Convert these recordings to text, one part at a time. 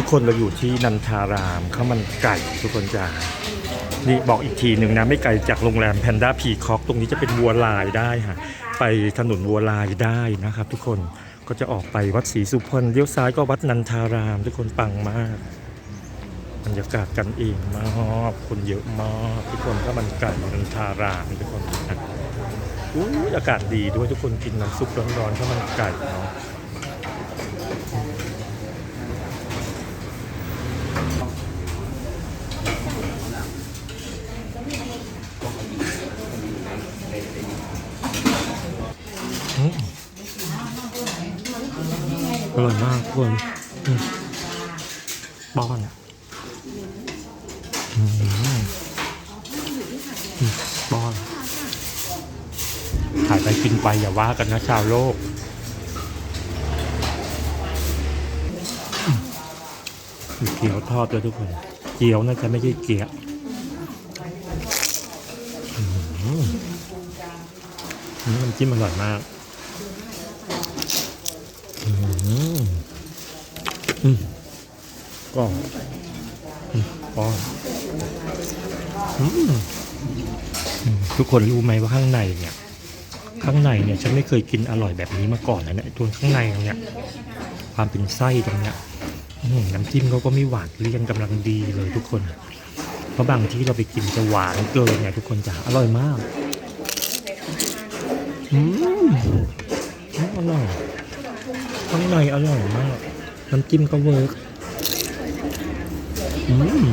ทุกคนเราอยู่ที่นันทารามข้าวมันไก่ทุกคนจ้านี่บอกอีกทีหนึ่งนะ ไม่ไกลจากโรงแรมแพนด้าพีคอกตรงนี้จะเป็นวัวลายได้ค่ะ ไปถนนวัวลายได้นะครับ ทุกคนก็จะออกไปวัดศรีสุพรรณเลี้ยวซ้ายก็วัดนันทาราม ทุกคนปังมากบรรยากาศกันเองมากคนเยอะมากทุกคนก็มันไก่นันทารามทุกคนนะอุ้ยอากาศดีด้วยทุกคนกินน้ำซุปร้อนๆข้าวมันไก่เนาะ อร่อยมากทุกคนป้อนอืมอืมป้อนถ่ายไปกินไปอย่าว่ากันนะชาวโลกเกี๊ยวทอดด้วยทุกคน เกี๊ยวน่าจะไม่ใช่เกี๊ยวอืมอืมน้ำจิ้มอร่อยมาก อืมอืม ก็ก็ทุกคนรู้ไหมว่าข้างในเนี่ย ข้างในเนี่ยฉันไม่เคยกินอร่อยแบบนี้มาก่อนนะเนี่ยตัวข้างในตรงเนี้ยความเป็นไส้ตรงเนี้ยน้ำจิ้มเขาก็ไม่หวานเลี่ยนกำลังดีเลยทุกคน เพราะบางที่เราไปกินจะหวานเกินเนี่ยทุกคนจ๋าอร่อยมากอืมอร่อยข้างในอร่อยมาก น้ำจิ้มก็เวิร์กอืม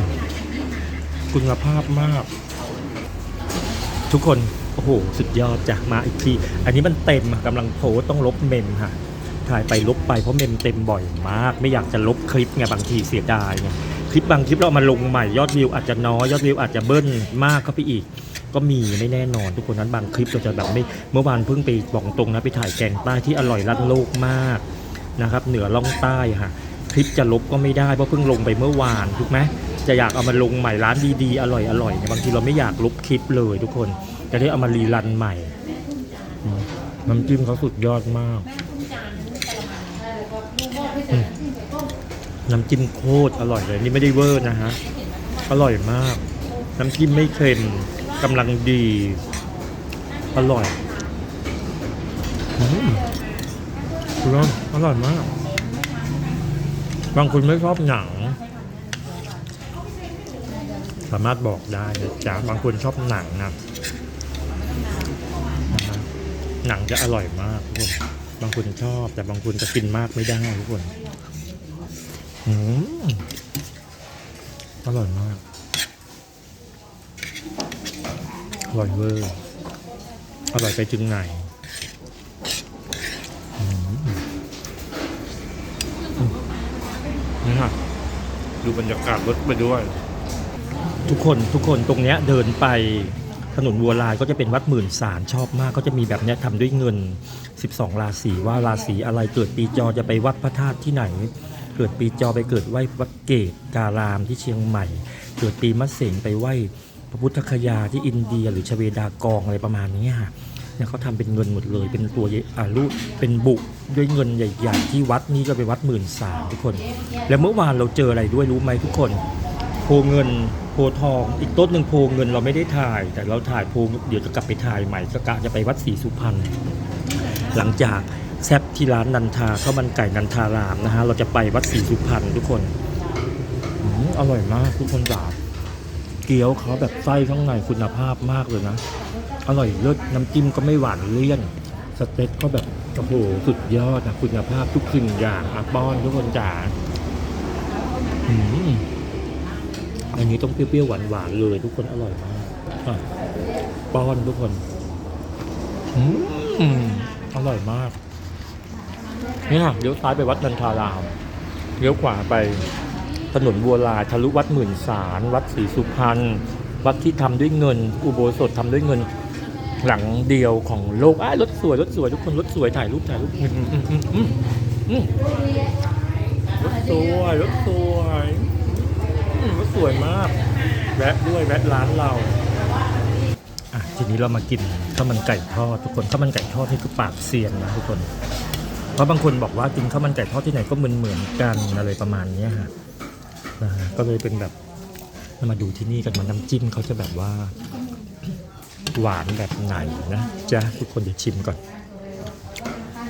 คุณภาพมาก ทุกคน โอ้โห สุดยอดจ้ะมาอีกที อันนี้มันเต็มอะกำลังโพสต์ต้องลบเมมค่ะ ถ่ายไปลบไปเพราะเมมเต็มบ่อยมาก ไม่อยากจะลบคลิปไงบางทีเสียดายไงคลิปบางคลิปเราเอามาลงใหม่ยอดวิวอาจจะน้อยยอดวิวอาจจะเบิ้ลมากเข้าไปอีกก็มีไม่แน่นอนทุกคนนั้นบางคลิปเราจะแบบไม่เมื่อวานเพิ่งไปบอกตรงนะไปถ่ายแกงใต้ที่อร่อยลั่นโลกมาก นะครับ เหนือล่องใต้ค่ะคลิปจะลบก็ไม่ได้เพราะเพิ่งลงไปเมื่อวานถูกไหมจะอยากเอามาลงใหม่ร้านดีๆอร่อยอร่อยเนี่ยบางทีเราไม่อยากลบคลิปเลยทุกคนจะได้เอามารีรันใหม่น้ำจิ้มเขาสุดยอดมาก น้ำจิ้มโคตรอร่อยเลยนี่ไม่ได้เวอร์นะฮะอร่อยมาก น้ำจิ้มไม่เค็มกำลังดี อร่อย คุณอร่อยมาก บางคนไม่ชอบหนัง สามารถบอกได้นะจ๊ะบางคนชอบหนังนะนะฮะหนังจะอร่อยมากทุกคนบางคนชอบ แต่บางคนจะกินมากไม่ได้ทุกคนอืมอร่อยมาก อร่อยเวอร์ อร่อยไปถึงไหน นี่ค่ะดูบรรยากาศรถไปด้วย ทุกคนทุกคนตรงเนี้ยเดินไปถนนวัวลายก็จะเป็นวัดหมื่นสารชอบมาก ก็จะมีแบบเนี้ยทำด้วยเงิน 12 ราศีว่าราศีอะไรเกิดปีจอจะไปวัดพระธาตุที่ไหน เกิดปีจอไปเกิดไหว้วัดเกตการามที่เชียงใหม่ เกิดปีมะเสงไปไหว้พระพุทธคยาที่อินเดียหรือชเวดากองอะไรประมาณนี้ค่ะ เนี่ยเขาทำเป็นเงินหมดเลย เป็นตัวอ่ารูปเป็นบุด้วยเงินใหญ่ๆที่วัดนี้ก็ไปวัดหมื่นสามทุกคน แล้วเมื่อวานเราเจออะไรด้วยรู้ไหมทุกคน โพเงินโพทอง อีกต้นหนึ่งโพเงินเราไม่ได้ถ่าย แต่เราถ่ายโพเดี๋ยวจะกลับไปถ่ายใหม่ก็กะจะไปวัดศรีสุพรรณหลังจากแซบที่ร้านนันทาข้าวมันไก่นันทารามนะฮะเราจะไปวัดศรีสุพรรณทุกคนอืมอร่อยมากทุกคนจ้าเกี๊ยวเขาแบบไส้ข้างในคุณภาพมากเลยนะ อร่อยเลิศน้ำจิ้มก็ไม่หวานเลี่ยน สเต็กก็แบบโอ้โหสุดยอดนะคุณภาพทุกสิ่งอย่างอะป้อนทุกคนจ๋าอืมอันนี้ต้องเปรี้ยวๆหวานๆเลย ทุกคนอร่อยมากอะป้อนทุกคนอืมอร่อยมากเนี่ค่ะเลี้ยวซ้ายไปวัดนันทารามเลี้ยวขวาไปถนนบัวลาทะลุวัดหมื่นสารวัดศรีสุพรรณวัดที่ทำด้วยเงิน อุโบสถทำด้วยเงิน หลังเดียวของโลกอ้ารถสวยรถสวยทุกคนรถสวยถ่ายรูปถ่ายรูปรถสวยรถสวยอืมก็สวยมาก แวะด้วยแวะร้านเราอะทีนี้เรามากินข้าวมันไก่ทอดทุกคนข้าวมันไก่ทอดนี่คือปากเซียนนะทุกคน เพราะบางคนบอกว่ากินข้าวมันไก่ทอดที่ไหนก็เหมือนเหมือนกันอะไรประมาณเนี้ยฮะนะฮะก็เลยเป็นแบบมาดูที่นี่กันมาน้ำจิ้มเขาจะแบบว่า หวานแบบไหนนะจ๊ะทุกคนเดี๋ยวชิมก่อน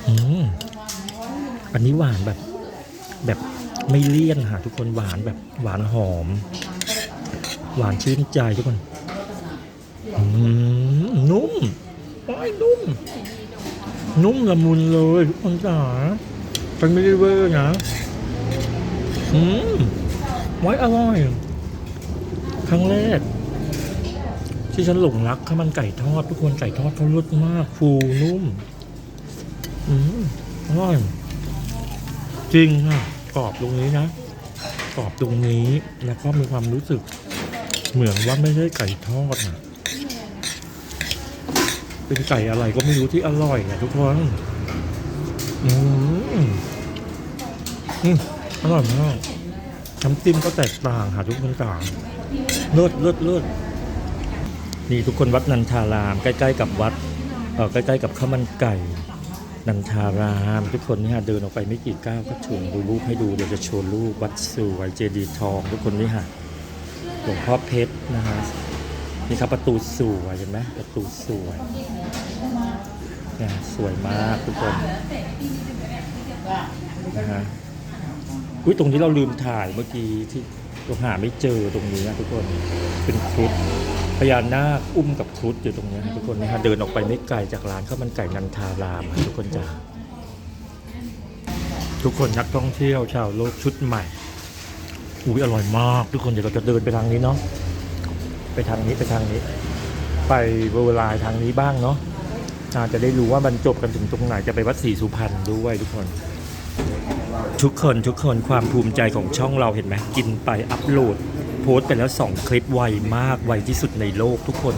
อืมอันนี้หวานแบบแบบไม่เลี่ยนค่ะทุกคนหวานแบบหวานหอม หวานชื่นใจทุกคนอืมนุ่มโอ้ยนุ่ม นุ่มละมุนเลยทุกคนจ๋าเป็นไม่ได้เวอร์นะอืมไว้อร่อย ครั้งแรก ที่ฉันหลงรักข้าวมันไก่ทอดทุกคนไก่ทอดเขารสมากฟูนุ่ม อืมอร่อยจริงอะกรอบตรงนี้นะกรอบตรงนี้แล้วก็มีความรู้สึก เหมือนว่าไม่ใช่ไก่ทอดนะเป็นไก่อะไรก็ไม่รู้ที่อร่อยนะทุกคนอืมอืมอร่อยมากน้ำจิ้มก็แตกต่างค่ะทุกคนต่างเลิศเลิศเลิศ นี่ทุกคนวัดนันทาราม ใกล้ ๆ กับวัดเออใกล้ๆกับข้าวมันไก่นันทาราม ทุกคนนี่ฮะเดินออกไปไม่กี่ก้าวก็ถึงดูรูปให้ดูเดี๋ยวจะโชว์รูปวัดสวยเจดีย์ทอง ทุกคนนี่ฮะหลวงพ่อเพชรนะฮะนี่ครับประตูสวยเห็นไหมประตูสวยเนี่ยสวยมากทุกคนนะฮะอุ้ยตรงนี้เราลืมถ่ายเมื่อกี้ที่เราหาไม่เจอตรงนี้นะทุกคนเป็นครุฑ พญานาคอุ้มกับครุฑอยู่ตรงนี้นะทุกคนนะฮะเดินออกไปไม่ไกลจากร้านข้าวมันไก่นันทารามอะทุกคนจ้าทุกคนนักท่องเที่ยวชาวโลกชุดใหม่อุ้ยอร่อยมาก ทุกคนเดี๋ยวเราจะเดินไปทางนี้เนาะไปทางนี้ไปทางนี้ ไปเวอร์ไลน์ทางนี้บ้างเนาะอาจะได้รู้ว่ามันจบกันถึงตรงไหนจะไปวัดศรีสุพรรณด้วยทุกคน ทุกคนทุกคนความภูมิใจของช่องเราเห็นไหมกินไปอัพโหลด โพสต์ไปแล้ว 2 คลิปไวมากไวที่สุดในโลกทุกคน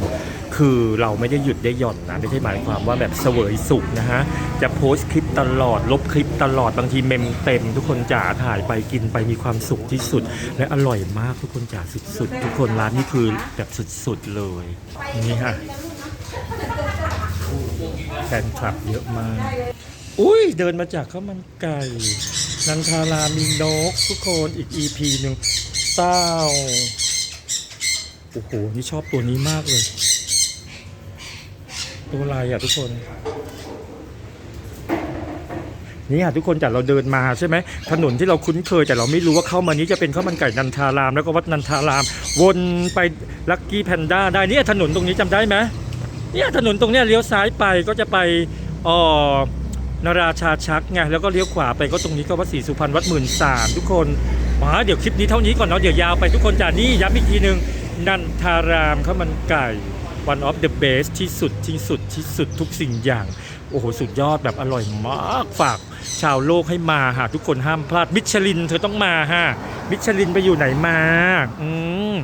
คือเราไม่ได้หยุดได้หย่อนนะไม่ใช่หมายความว่าแบบเสวยสุขนะฮะจะโพสต์คลิปตลอดลบคลิปตลอดบางทีเมมเต็ม ทุกคนจ๋าถ่ายไปกินไปมีความสุขที่สุด และอร่อยมากทุกคนจ๋าสุดๆ ทุกคนร้านนี้คือแบบสุดๆเลยนี่ฮะแฟนคลับเยอะมาก อุ้ยเดินมาจากข้าวมันไก่นันทารามีนกทุกคนอีก EP หนึ่ง เต้าโอ้โห นี่ชอบตัวนี้มากเลย ตัวอะไรอะทุกคน นี่อะทุกคนจากเราเดินมาใช่ไหม ถนนที่เราคุ้นเคยแต่เราไม่รู้ว่าเข้ามานี้จะเป็นข้าวมันไก่นันทาราม แล้วก็วัดนันทาราม วนไปลักกี้แพนด้าได้เนี่ยถนนตรงนี้จำได้ไหมเนี่ยถนนตรงเนี้ยเลี้ยวซ้ายไปก็จะไปอ๋อ นราชาชักไงแล้วก็เลี้ยวขวาไปก็ตรงนี้ก็วัดศรีสุพรรณวัดหมื่นสามทุกคนมาเดี๋ยวคลิปนี้เท่านี้ก่อนเนาะเดี๋ยวยาวไปทุกคนจากนี่ย้ำอีกทีหนึ่งนันทารามข้าวมันไก่ one of the best ที่สุดที่สุดที่สุดทุกสิ่งอย่าง โอ้โห สุดยอดแบบอร่อยมากฝาก ชาวโลกให้มาหาทุกคนห้ามพลาดมิชลินเธอต้องมาฮะมิชลินไปอยู่ไหนมาอืม